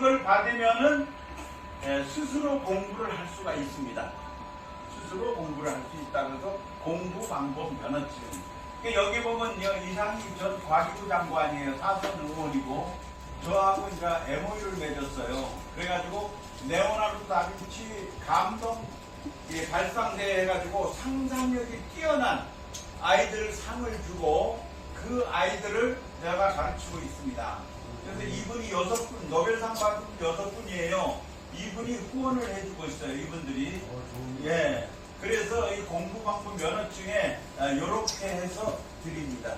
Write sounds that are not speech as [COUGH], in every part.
이걸 받으면은 예, 스스로 공부를 할 수가 있습니다. 스스로 공부를 할 수 있다 그래서 공부 방법 면허증. 그러니까 여기 보면 여- 이상희 전 과기부 장관이에요. 사선 의원이고 저하고 이제 MOU를 맺었어요. 그래가지고 네오나르도 다빈치 감동 예, 발상대 해가지고 상상력이 뛰어난 아이들 상을 주고 그 아이들을 내가 가르치고 있습니다. 그래서 이분이 여섯 분, 노벨상 받은 여섯 분이에요. 이분이 후원을 해주고 있어요, 이분들이. 예. 그래서 이 공부 방법 면허증에 이렇게 해서 드립니다.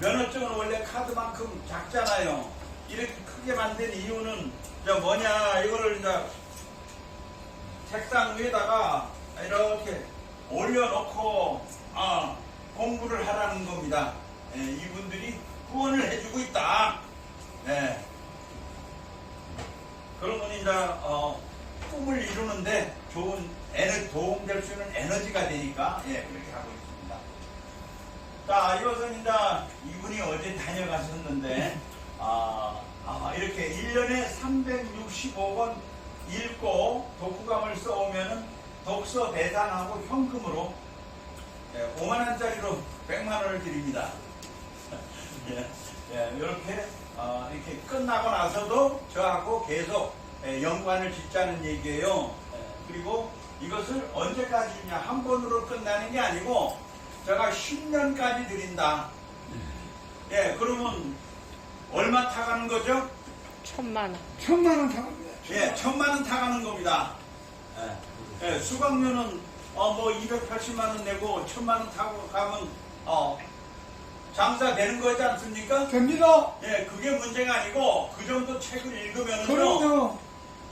면허증은 원래 카드만큼 작잖아요. 이렇게 크게 만든 이유는 이제 뭐냐, 이거를 이제 책상 위에다가 이렇게 올려놓고 아, 공부를 하라는 겁니다. 예, 이분들이 후원을 해주고 있다. 예. 그러면 이제 어, 꿈을 이루는데 좋은 에너 도움될 수 있는 에너지가 되니까 예, 그렇게 하고 있습니다. 자, 이것은 이제 이분이 어제 다녀가셨는데 아, 아, 이렇게 1년에 365번 읽고 독후감을 써오면은 독서 대상하고 현금으로 예, 5만 원짜리로 100만 원을 드립니다. [LAUGHS] 예, 예, 이렇게 어, 이렇게 끝나고 나서도 저하고 계속 예, 연관을 짓자는 얘기예요. 예, 그리고 이것을 언제까지냐 한 번으로 끝나는 게 아니고 제가 10년까지 드린다. 예, 그러면 얼마 타가는 거죠? 천만 원. 천만 원 타갑니다. 예, 천만 원 타가는 겁니다. 예, 예, 수강료는 어, 뭐 280만 원 내고 천만 원 타고 가면 어, 장사 되는 거지 않습니까? 됩니다. 예, 그게 문제가 아니고 그 정도 책을 읽으면요 그럼요.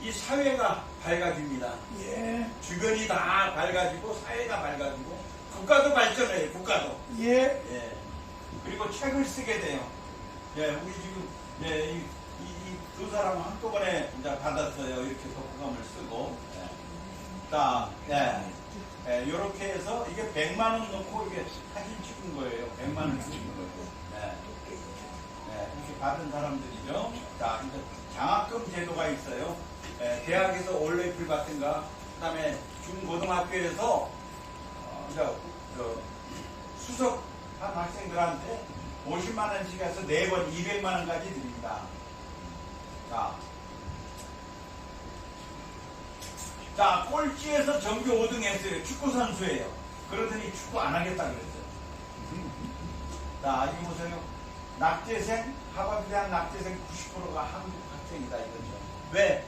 이 사회가 밝아집니다. 예, 주변이 다 밝아지고 사회가 밝아지고 국가도 발전해요. 국가도. 예. 예. 그리고 책을 쓰게 돼요. 예, 우리 지금 예, 이, 이, 이두 사람 한꺼번에 이제 받았어요. 이렇게 독후감을 쓰고. 예. 자, 예. 예, 이렇게 해서 이게 100만 원 넣고 이게 사진 찍은 거예요. 100만 원 찍은 거예요. 예. 예, 이렇게 받은 사람들이죠. 자, 이제 장학금 제도가 있어요. 예, 대학에서 올레필 받든가, 그 다음에 중고등학교에서 어, 이제 그 수석한 학생들한테 50만 원씩 해서 4번 200만 원까지 드립니다. 자, 자 꼴찌에서 정규 5등 했어요. 축구 선수예요. 그러더니 축구 안 하겠다 그랬어요. 자, 이거 보세요. 낙제생, 하버드대학 낙제생 90%가 한국 학생이다 이거죠. 왜?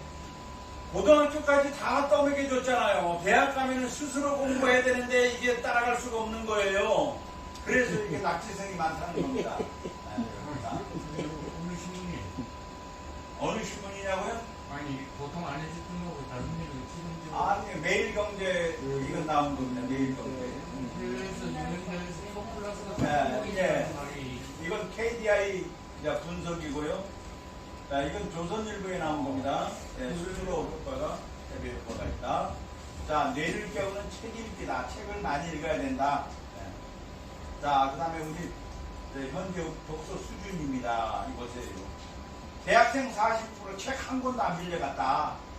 고등학교까지 다 떠먹여 줬잖아요. 대학 가면은 스스로 공부해야 되는데 이게 따라갈 수가 없는 거예요. 그래서 이게 낙제생이 많다는 겁니다. 네, 자, 어느 신문이 어느 신문이냐고요? 아니 보통 안 해주는 거고 다른 일을 지금 지금 아니 매일 경제 이거 나온 겁니다. 매일 경제. 스포 플러스가 네, 이제 이건 KDI 분석이고요. 자, 이건 조선일보에 나온 겁니다. 네, 스스로 효과가 대비 효과가 있다. 자, 뇌를 깨우는 책 읽기다. 책을 많이 읽어야 된다. 네. 자, 그 다음에 우리 현재 독서 수준입니다. 이보세요. 대학생 40%책 한 권도 안 빌려갔다.